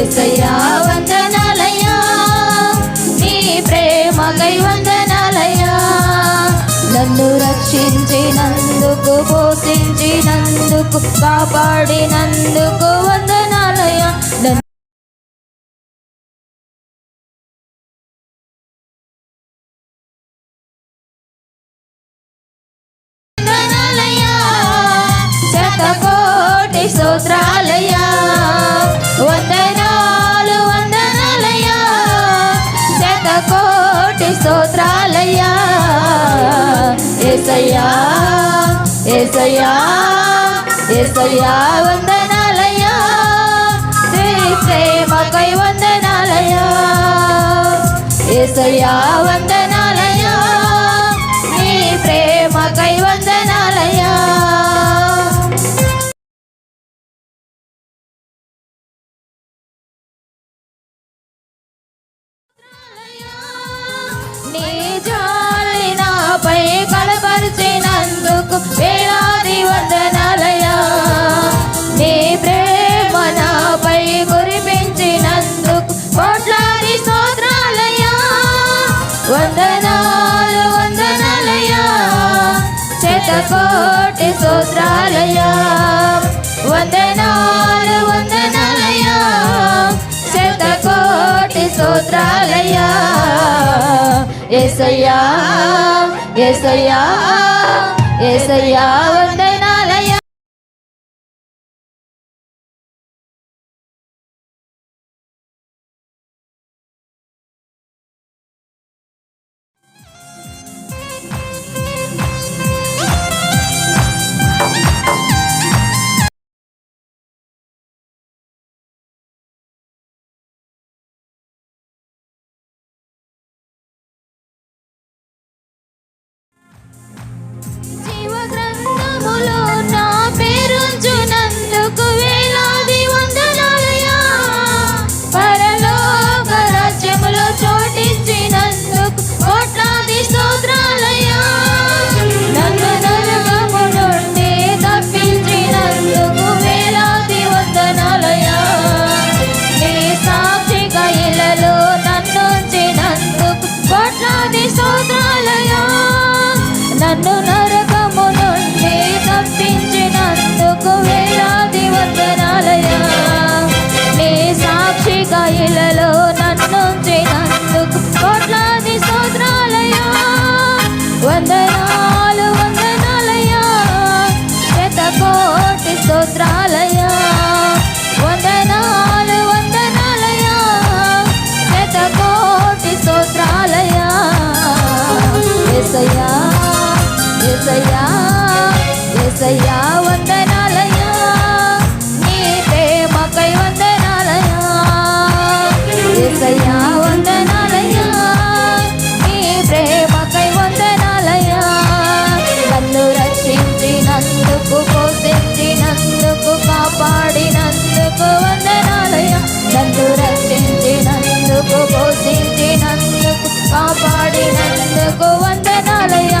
ఏసయ్యా వందనాలయ్యా. నీ ప్రేమకై వందనాలయ్యా. నన్ను రక్షించినందుకు పోషించినందుకు కాపాడినందుకు వందనాలయ్యా. కోటి వందనాలయ్యా. స్తోత్రాలయ్యా. ఏసయ్యా ఏసయ్యా ఏసయ్యా వందనాలయ్యా. శ్రీ ప్రేమకై వందనాలయ్యా. ఏసయ్యా వందనాలయ్యా. వందనాలు వందనాలయ్యా. శతకోటి సూత్రాలయా వందనాలు వందనాలయ్యా. శతకోటి సూత్రాలయా ఎసయ్యా ఎసయ్యా ఎసయ్యా వందనాలయ్యా కోట్లాది స్తోత్రాలయ్యా ఏసయ్యా ఏసయ్యా వందనాలయ్యా. నీ ప్రేమకై వందనాలయ్యా. ఏసయ్యా వందనాలయ్యా. నీ ప్రేమకై వందనాలయ్యా. నన్ను రక్షించినందుకు పోషించినందుకు కాపాడినందుకు వందనాలయ్యా. నన్ను రక్షించినందుకు పోషించినందుకు కాపాడినందుకు వందనాలయ్యా.